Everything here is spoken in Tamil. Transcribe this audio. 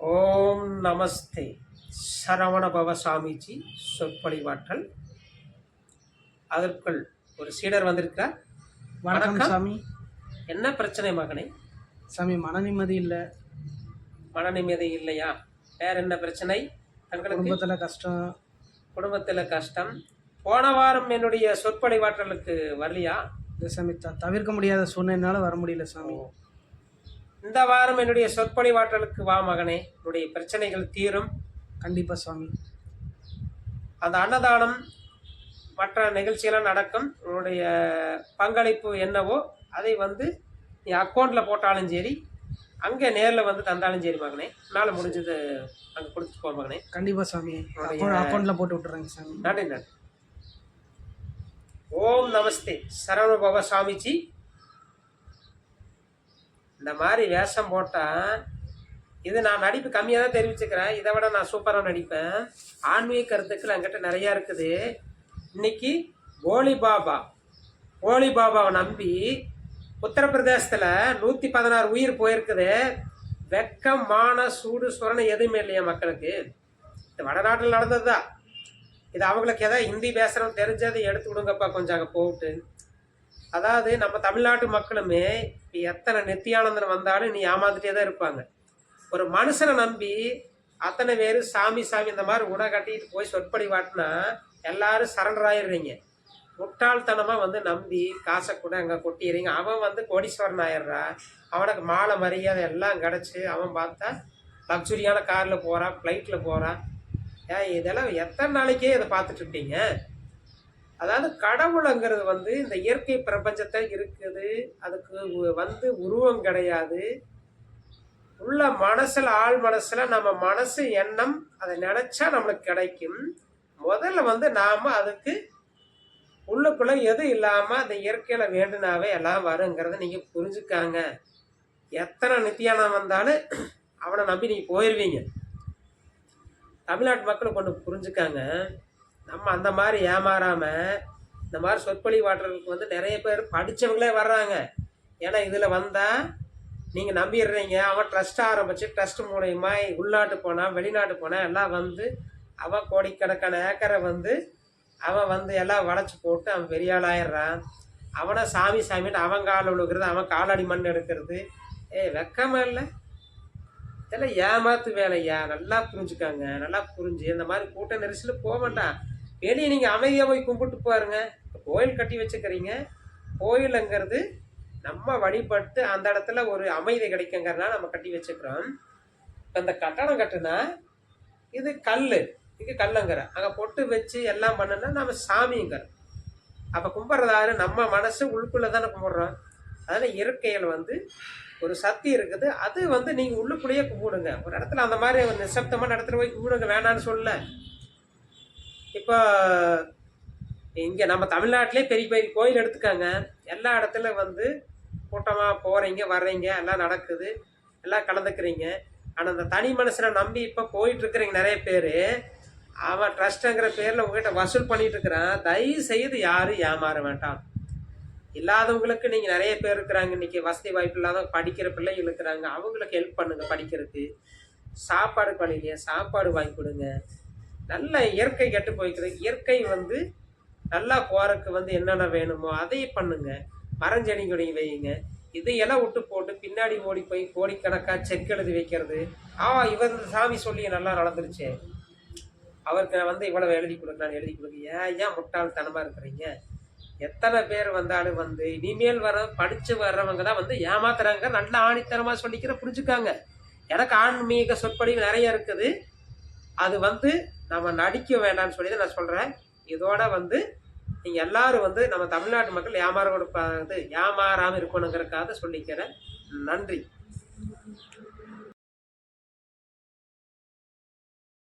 ஓம் நமஸ்தே. சரவண பவ சாமிஜி சொற்பொழிவாற்றல். அதற்குள் ஒரு சீடர் வந்திருக்கிறார். வணக்கம். சாமி. என்ன பிரச்சனை மகனே? சாமி மன நிம்மதி இல்லை. மன நிம்மதி இல்லையா? வேற என்ன பிரச்சனை? தங்களுக்கு குடும்பத்தில் கஷ்டம். குடும்பத்தில் கஷ்டம். போன வாரம் என்னுடைய சொற்பொழிவாற்றலுக்கு வரலையா? இந்த சாமி தவிர்க்க முடியாத சூழ்நிலைனால வர முடியல சாமி. இந்த வாரம் என்னுடைய சொற்பொழிவாற்றலுக்கு வா மகனே. உன்னுடைய பிரச்சனைகள் தீரும். கண்டிப்பாக சாமி அந்த அன்னதானம் மற்ற நிகழ்ச்சியெல்லாம் நடக்கும். உன்னுடைய பங்களிப்பு என்னவோ அதை வந்து நீ அக்கௌண்ட்டில் போட்டாலும் சரி அங்கே நேரில் வந்து தந்தாலும் சரி மகனே. உன்னால் முடிஞ்சது அங்கே கொடுத்துட்டு போ மகனே. கண்டிப்பாக அக்கௌண்ட் அக்கௌண்ட்டில் போட்டு விட்டுறேங்க சாமி நன்றி நன்றி. ஓம் நமஸ்தே. சரவண பவ சாமிஜி இந்த மாதிரி வேஷம் போட்டால் இது நான் நடிப்பு கம்மியாக தான் தெரிவிச்சுக்கிறேன். இதை விட நான் சூப்பராக நடிப்பேன். ஆன்மீக கருத்துக்கள் என்கிட்ட நிறையா இருக்குது. இன்னைக்கு போலி பாபா போலி பாபாவை நம்பி உத்தரப்பிரதேசத்தில் நூற்றி பதினாறு உயிர் போயிருக்குது. வெக்கம் மான சூடு சுரணை எதுவுமே இல்லையா மக்களுக்கு. இது வடநாட்டில் நடந்தது தான் இது அவங்களுக்கு எதாவது ஹிந்தி பேசுகிறோம் தெரிஞ்சதை எடுத்து விடுங்கப்பா கொஞ்சம் அங்கே போட்டு. அதாவது நம்ம தமிழ்நாட்டு மக்களுமே இப்போ எத்தனை நித்தியானந்தன் வந்தாலும் நீ ஏமாந்துட்டே தான் இருப்பாங்க. ஒரு மனுஷனை நம்பி அத்தனை பேர் சாமி சாமி இந்த மாதிரி உடை கட்டிட்டு போய் சொற்படி வாட்டினா எல்லாரும் சரண்டர் ஆயிடுறீங்க. முட்டாள்தனமாக வந்து நம்பி காசை கூட அங்கே கொட்டிடுறீங்க. அவன் வந்து கோடீஸ்வரன் ஆயிடுறா. அவனுக்கு மாலை மரியாதை எல்லாம் கிடச்சி அவன் பார்த்தா லக்ஸுரியான காரில் போகிறான் ஃப்ளைட்டில் போகிறான் ஏன் இதெல்லாம் எத்தனை நாளைக்கே இதை பார்த்துட்டு இருப்பீங்க? அதாவது கடவுளுங்கிறது வந்து இந்த இயற்கை பிரபஞ்சத்தை இருக்குது. அதுக்கு வந்து உருவம் கிடையாது. உள்ள மனசில் ஆள் மனசில் நம்ம மனசு எண்ணம் அதை நினைச்சா நம்மளுக்கு கிடைக்கும். முதல்ல வந்து நாம் அதுக்கு உள்ளுக்குள்ள எது இல்லாமல் அந்த இயற்கையில் வேண்டுனாவே எல்லாம் வருங்கிறத நீங்கள் புரிஞ்சுக்காங்க. எத்தனை நித்தியானம் வந்தாலும் அவனை நம்பி நீங்கள் போயிடுவீங்க தமிழ்நாட்டு மக்கள் கொண்டு புரிஞ்சுக்காங்க. நம்ம அந்த மாதிரி ஏமாறாம இந்த மாதிரி சொற்பொழி வாட்டுறதுக்கு வந்து நிறைய பேர் படிச்சவங்களே வர்றாங்க. ஏன்னா இதில் வந்தால் நீங்கள் நம்பிடுறீங்க. அவன் ட்ரஸ்ட் ஆரம்பித்து ட்ரஸ்ட் மூலயமா உள்நாட்டு போனால் வெளிநாட்டு போனால் எல்லாம் வந்து அவன் கோடிக்கணக்கான ஏக்கரை வந்து அவன் வந்து எல்லாம் வளைச்சி போட்டு அவன் பெரிய ஆளாயிடுறான் அவனை சாமி சாமிட்டு அவன் கால் விழுகிறது அவன் காலடி மண் எடுக்கிறது. ஏய் வெக்கமா இல்லை. இதெல்லாம் ஏமாத்து வேலையா? நல்லா புரிஞ்சுக்காங்க. நல்லா புரிஞ்சு. இந்த மாதிரி கூட்ட நெரிசலில் போக மாட்டான் வெளியே நீங்கள் அமைதியாக போய் கும்பிட்டு பாருங்க. கோயில் கட்டி வச்சுக்கிறீங்க. கோயிலுங்கிறது நம்ம வழிபட்டு அந்த இடத்துல ஒரு அமைதி கிடைக்குங்கிறதுனால நம்ம கட்டி வச்சுக்கிறோம். இப்போ இந்த கட்டடம் கட்டுனா இது கல் இது கல்லுங்கிற. அங்கே பொட்டு வச்சு எல்லாம் பண்ணுனா நம்ம சாமிங்கிற. அப்போ கும்பிட்றதாரு நம்ம மனசு உள்ளுக்குள்ளே தானே கும்பிட்றோம். அதனால் இயற்கையில் வந்து ஒரு சக்தி இருக்குது. அது வந்து நீங்கள் உள்ளுக்குள்ளேயே கும்பிடுங்க. ஒரு இடத்துல அந்த மாதிரி ஒரு நிசப்தமான இடத்துல போய் கும்பிடுங்க. வேணான்னு சொல்லலை. இப்போ இங்கே நம்ம தமிழ்நாட்டிலே பெரிய பெரிய கோயில் எடுத்துக்காங்க. எல்லா இடத்துல வந்து கூட்டமாக போகிறீங்க வர்றீங்க எல்லாம் நடக்குது எல்லாம் கலந்துக்கிறீங்க. ஆனால் அந்த தனி மனுஷனை நம்பி இப்போ போயிட்டுருக்குறீங்க நிறைய பேர். அவன் ட்ரஸ்ட்டுங்கிற பேரில் உங்ககிட்ட வசூல் பண்ணிகிட்டு இருக்கிறான் தயவு செய்து யாரும் ஏமாற வேண்டாம். இல்லாதவங்களுக்கு நீங்கள் நிறைய பேர் இருக்கிறாங்க. இன்றைக்கி வசதி வாய்ப்பு இல்லாத படிக்கிற பிள்ளைங்க இருக்கிறாங்க. அவங்களுக்கு ஹெல்ப் பண்ணுங்க படிக்கிறதுக்கு. சாப்பாடு வழியிலையே சாப்பாடு வாங்கி கொடுங்க. நல்ல இயற்கை கெட்டு போய்க்குது. இயற்கை வந்து நல்லா போகிறக்கு வந்து என்னென்ன வேணுமோ அதை பண்ணுங்க. மரஞ்செடி கொடி வையுங்க. இதையெல்லாம் விட்டு போட்டு பின்னாடி ஓடி போய் கோடிக்கணக்காக செக் எழுதி வைக்கிறது. ஆ இவர் சாமி சொல்லி நல்லா நடந்துருச்சு. அவருக்கு நான் வந்து இவ்வளவு எழுதி கொடுக்குறான் எழுதி கொடுக்க ஏன் ஏன் முட்டாள்தனமா இருக்கிறீங்க? எத்தனை பேர் வந்தாலும் வந்து இனிமேல் வர படித்து வர்றவங்க தான் வந்து ஏமாத்துறாங்க. நல்ல ஆணித்தனமாக சொல்லிக்கிற புரிஞ்சுக்காங்க. எனக்கு ஆன்மீக சொற்பொழிவு நிறைய இருக்குது. அது வந்து நம்ம நடிக்க வேண்டாம்னு சொல்லி தான் நான் சொல்கிறேன் இதோட வந்து நீங்கள் எல்லாரும் வந்து நம்ம தமிழ்நாட்டு மக்கள் ஏமாற கொடுப்பாது ஏமாறாமல் இருக்கணுங்கிறதுக்காக சொல்லிக்கிறேன். நன்றி.